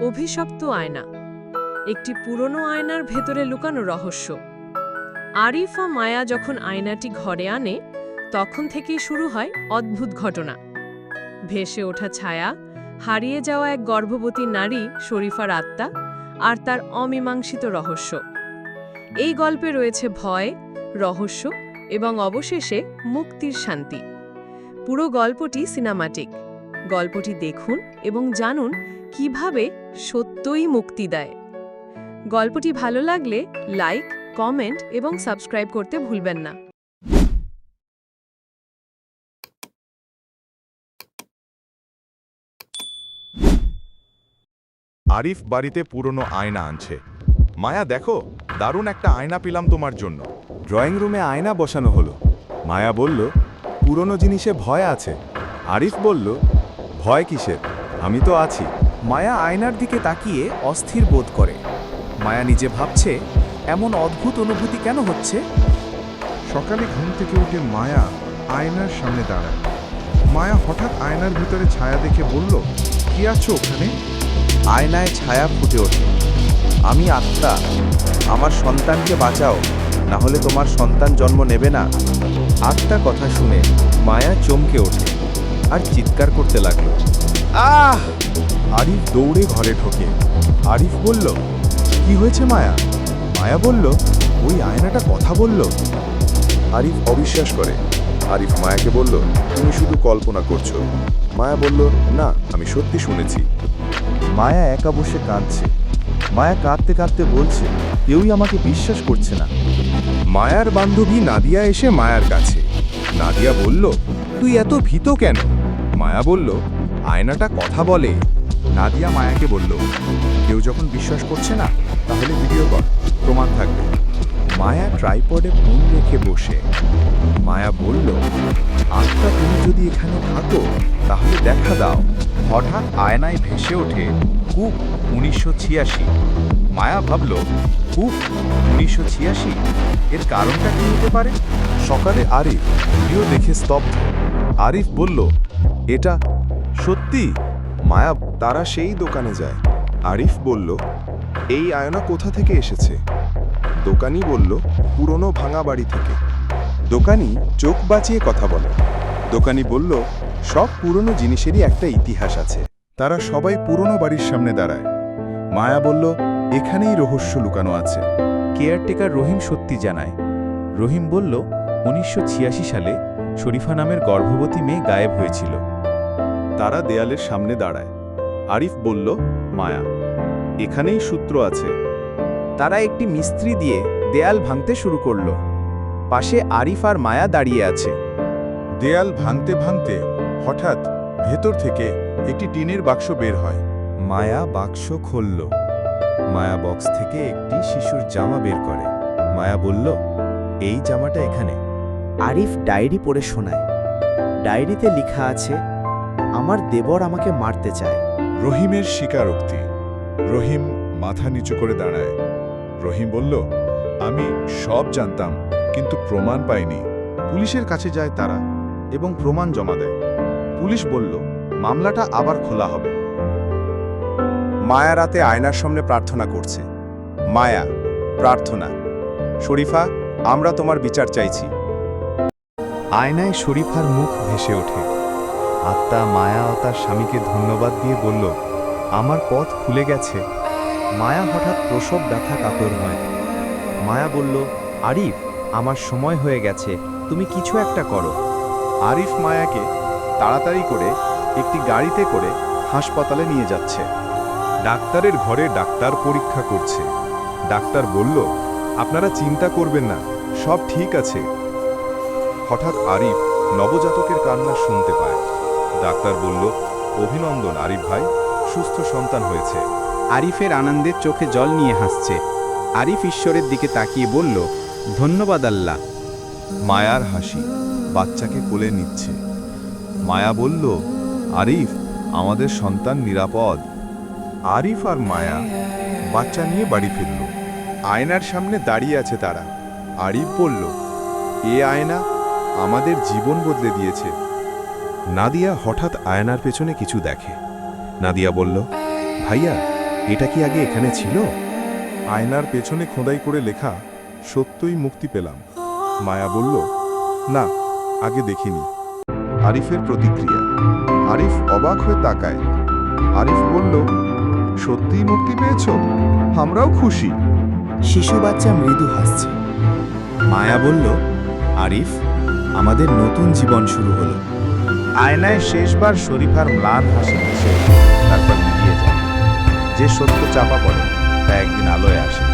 অভিশপ্ত আয়না। একটি পুরনো আয়নার ভেতরে লুকানো রহস্য। আরিফ মায়া যখন আয়নাটি ঘরে আনে, তখন থেকেই শুরু হয় অদ্ভুত ঘটনা। ভেসে ওঠা ছায়া, হারিয়ে যাওয়া এক গর্ভবতী নারী, শরীফার আত্মা, আর তার অমীমাংসিত রহস্য। এই গল্পে রয়েছে ভয়, রহস্য এবং অবশেষে মুক্তির শান্তি। পুরো গল্পটি সিনেমাটিক গল্পটি দেখুন এবং জানুন কীভাবে সত্যই মুক্তি দেয়। গল্পটি ভালো লাগলে লাইক, কমেন্ট এবং সাবস্ক্রাইব করতে ভুলবেন না। আরিফ বাড়িতে পুরনো আয়না আনছে। মায়া, দেখো, দারুণ একটা আয়না পেলাম তোমার জন্য। ড্রয়িং রুমে আয়না বসানো হলো। মায়া বলল, পুরনো জিনিসে ভয় আছে। আরিফ বলল, ভয় কিসের? আমি তো আছি। মায়া আয়নার দিকে তাকিয়ে অস্থির বোধ করে। মায়া নিজে ভাবছে এমন অদ্ভুত অনুভূতি কেন হচ্ছে? সকালে ঘুম থেকে উঠে মায়া আয়নার সামনে দাঁড়ায়। মায়া হঠাৎ আয়নার ভিতরে ছায়া দেখে বলল কি আছো ওখানে? আয়নায় ছায়া ফুটে ওঠে। আমি আত্মা। আমার সন্তানকে বাঁচাও। না হলে তোমার সন্তান জন্ম নেবে না। আত্মা কথা শুনে মায়া চমকে ওঠে। আর চিৎকার করতে লাগল। আহ! আরিফ দৌড়ে ঘরে ঢোকে। আরিফ বলল, কি হয়েছে মায়া? মায়া বলল, ওই আয়নাটা কথা বলল। আরিফ অবিশ্বাস করে। আরিফ মায়াকে বলল, তুমি শুধু কল্পনা করছ। মায়া বলল, না, আমি সত্যি শুনেছি। মায়া একা বসে কাঁদছে। মায়া কাঁদতে কাঁদতে বলছে, কেউই আমাকে বিশ্বাস করছে না। মায়ার বান্ধবী নাদিয়া এসে মায়ার কাছে। নাদিয়া বলল, তুই এত ভীত কেন? মায়া বলল, আয়নাটা কথা বলে। নাদিয়া মায়াকে বলল, কেউ যখন বিশ্বাস করছে না, তাহলে ভিডিও কর, প্রমাণ থাকবে। মায়া ট্রাইপডে ফোন রেখে বসে। মায়া বলল আত্মা তুমি যদি এখানে থাকো, তাহলে দেখা দাও। হঠাৎ আয়নায় ভেসে ওঠে, কুক উনিশশো মায়া ভাবল, কুক উনিশশো ছিয়াশি? এর কারণটা কি হতে পারে? সকালে আরিফ ভিডিও দেখে স্তব্ধ। আরিফ বলল এটা সত্যি? মায়া, তারা সেই দোকানে যায়। আরিফ বলল, এই আয়না কোথা থেকে এসেছে? দোকানি বলল, পুরনো ভাঙা বাড়ি থেকে। দোকানি চোখ বাঁচিয়ে কথা বলে। দোকানি বলল, সব পুরনো জিনিসেরই একটা ইতিহাস আছে। তারা সবাই পুরনো বাড়ির সামনে দাঁড়ায়। মায়া বলল, এখানেই রহস্য লুকানো আছে। কেয়ারটেকার রহিম সত্যি জানায়। রহিম বলল, উনিশশো ছিয়াশি সালে শরীফা নামের গর্ভবতী মেয়ে গায়েব হয়েছিল। তারা দেয়ালের সামনে দাঁড়ায়। আরিফ বলল মায়া এখানেই সূত্র আছে। তারা একটি মিস্ত্রি দিয়ে দেয়াল ভাঙতে শুরু করল। পাশে আরিফ আর মায়া দাঁড়িয়ে আছে। দেয়াল ভাঙতে ভাঙতে হঠাৎ ভেতর থেকে একটি টিনের বাক্স বের হয়। মায়া বাক্স খুলল। মায়া বক্স থেকে একটি শিশুর জামা বের করে। মায়া বলল এই জামাটা এখানে। আরিফ ডায়েরি পড়ে শোনায়। ডায়েরিতে লেখা আছে আমার দেবর আমাকে মারতে চায়। রহিমের স্বীকারোক্তি। রহিম মাথা নিচু করে দাঁড়ায়। রহিম বলল আমি সব জানতাম কিন্তু প্রমাণ পাইনি। পুলিশের কাছে যায় তারা এবং প্রমাণ জমা দেয়। পুলিশ বলল মামলাটা আবার খোলা হবে। মায়া রাতে আয়নার সামনে প্রার্থনা করছে। মায়া প্রার্থনা। শরীফা আমরা তোমার বিচার চাইছি। আয়নায় শরীফার মুখ ভেসে ওঠে। আত্মা মায়া ও তার স্বামীকে ধন্যবাদ দিয়ে বলল, আমার পথ খুলে গেছে। মায়া হঠাৎ প্রসব ব্যথা কাতরময় মায়া বলল, আরিফ, আমার সময় হয়ে গেছে, তুমি কিছু একটা করো। আরিফ মায়াকে তাড়াতাড়ি করে একটি গাড়িতে করে হাসপাতালে নিয়ে যাচ্ছে। ডাক্তারের ঘরে ডাক্তার পরীক্ষা করছে। ডাক্তার বলল, আপনারা চিন্তা করবেন না, সব ঠিক আছে। হঠাৎ আরিফ নবজাতকের কান্না শুনতে পায়। ডাক্তার বলল অভিনন্দন আরিফ ভাই সুস্থ সন্তান হয়েছে। আরিফের আনন্দের চোখে জল নিয়ে হাসছে। আরিফ ঈশ্বরের দিকে তাকিয়ে বলল ধন্যবাদ আল্লাহ। মায়ার হাসি বাচ্চাকে কোলে নিচ্ছে। মায়া বলল আরিফ আমাদের সন্তান নিরাপদ। আরিফ আর মায়া বাচ্চা নিয়ে বাড়ি ফিরল। আয়নার সামনে দাঁড়িয়ে আছে তারা। আরিফ বলল এ আয়না আমাদের জীবন বদলে দিয়েছে। নাদিয়া হঠাৎ আয়নার পেছনে কিছু দেখে। নাদিয়া বলল ভাইয়া এটা কি আগে এখানে ছিল? আয়নার পেছনে খোদাই করে লেখা সত্যই মুক্তি পেলাম। মায়া বলল না আগে দেখিনি। আরিফের প্রতিক্রিয়া। আরিফ অবাক হয়ে তাকায়। আরিফ বলল সত্যিই মুক্তি পেয়েছ? আমরাও খুশি। শিশু বাচ্চা মৃদু হাসছে। মায়া বলল আরিফ আমাদের নতুন জীবন শুরু হলো। আয়নায় শেষবার শরীফার ম্লান হাসি মিশে তারপর মিলিয়ে যায়। যে সত্য চাপা পড়ে, তা একদিন আলোয় আসে।